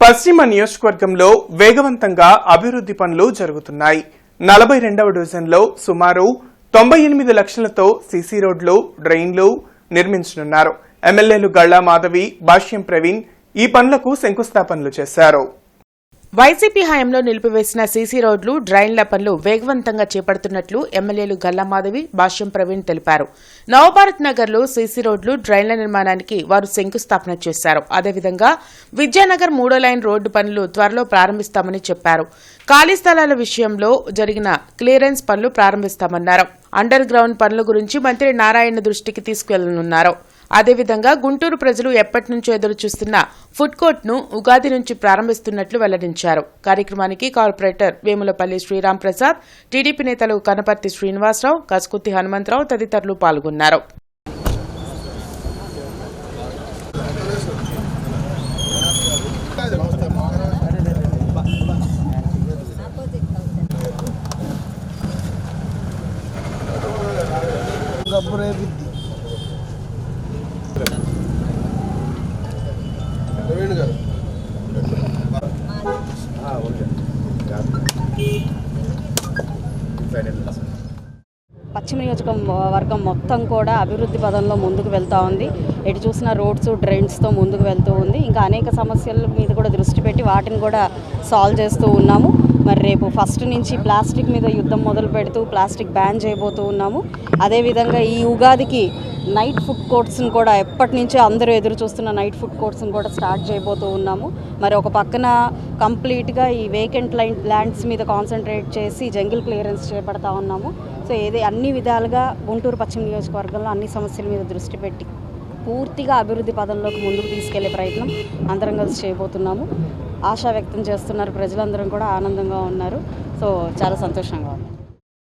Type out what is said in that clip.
పశ్చిమ నియోజకవర్గంలో వేగవంతంగా అభివృద్ధి పనులు జరుగుతున్నాయి. నలభై రెండవ డివిజన్లో సుమారు తొంభై ఎనిమిది లక్షలతో సీసీ రోడ్లు డ్రైన్లు నిర్మించనున్నారు. ఎమ్మెల్యేలు గళ్ళా మాధవి భాష్యం ప్రవీణ్ ఈ పనులకు శంకుస్థాపనలు చేశారు. వైసీపీ హయాంలో నిలిపివేసిన సీసీ రోడ్లు డ్రైన్ల పనులు వేగవంతంగా చేపడుతున్నట్లు ఎమ్మెల్యేలు గల్లామాధవి భాష్యం ప్రవీణ్ తెలిపారు. నవభారత్ నగర్లో సీసీ రోడ్లు డ్రైన్ల నిర్మాణానికి వారు శంకుస్థాపన చేశారు. అదేవిధంగా విద్యానగర్ మూడో లైన్ రోడ్డు పనులు త్వరలో ప్రారంభిస్తామని చెప్పారు. ఖాళీ స్థలాల విషయంలో జరిగిన క్లియరెన్స్ పనులు ప్రారంభిస్తామన్నారు. అండర్ గ్రౌండ్ పనుల గురించి మంత్రి నారాయణ దృష్టికి తీసుకెళ్ళనున్నారు. అదేవిధంగా గుంటూరు ప్రజలు ఎప్పటి నుంచో ఎదురు చూస్తున్న ఫుడ్ కోర్ట్ను ఉగాది నుంచి ప్రారంభిస్తున్నట్లు వెల్లడించారు. కార్యక్రమానికి కార్పొరేటర్ వేములపల్లి శ్రీరామ్ ప్రసాద్ టీడీపీ నేతలు కనపర్తి శ్రీనివాసరావు కసుకుత్తి హనుమంతరావు తదితరులు పాల్గొన్నారు. గబ్బు రేపిద్ది పశ్చిమ నియోజకవర్గం మొత్తం కూడా అభివృద్ధి పదంలో ముందుకు వెళ్తూ ఉంది. ఎటు చూసిన రోడ్స్ డ్రైన్స్తో ముందుకు వెళ్తూ ఉంది. ఇంకా అనేక సమస్యల మీద కూడా దృష్టి పెట్టి వాటిని కూడా సాల్వ్ చేస్తూ ఉన్నాము. మరి రేపు ఫస్ట్ నుంచి ప్లాస్టిక్ మీద యుద్ధం మొదలు పెడుతూ ప్లాస్టిక్ బ్యాన్ చేయబోతూ ఉన్నాము. అదేవిధంగా ఈ ఉగాదికి నైట్ ఫుడ్ కోర్ట్స్ని కూడా ఎప్పటి నుంచో అందరూ ఎదురు చూస్తున్న నైట్ ఫుడ్ కోర్ట్స్ని కూడా స్టార్ట్ చేయబోతూ ఉన్నాము. మరి ఒక పక్కన కంప్లీట్గా ఈ వేకెంట్ లైన్ ల్యాండ్స్ మీద కాన్సన్ట్రేట్ చేసి జంగిల్ క్లియరెన్స్ చేపడతా ఉన్నాము. సో ఏది అన్ని విధాలుగా గుంటూరు పశ్చిమ నియోజకవర్గంలో అన్ని సమస్యల మీద దృష్టి పెట్టి పూర్తిగా అభివృద్ధి పదంలోకి ముందుకు తీసుకెళ్ళే ప్రయత్నం అందరం కలిసి చేయబోతున్నాము. ఆశా వ్యక్తం చేస్తున్నారు. ప్రజలందరం కూడా ఆనందంగా ఉన్నారు. సో చాలా సంతోషంగా ఉంది.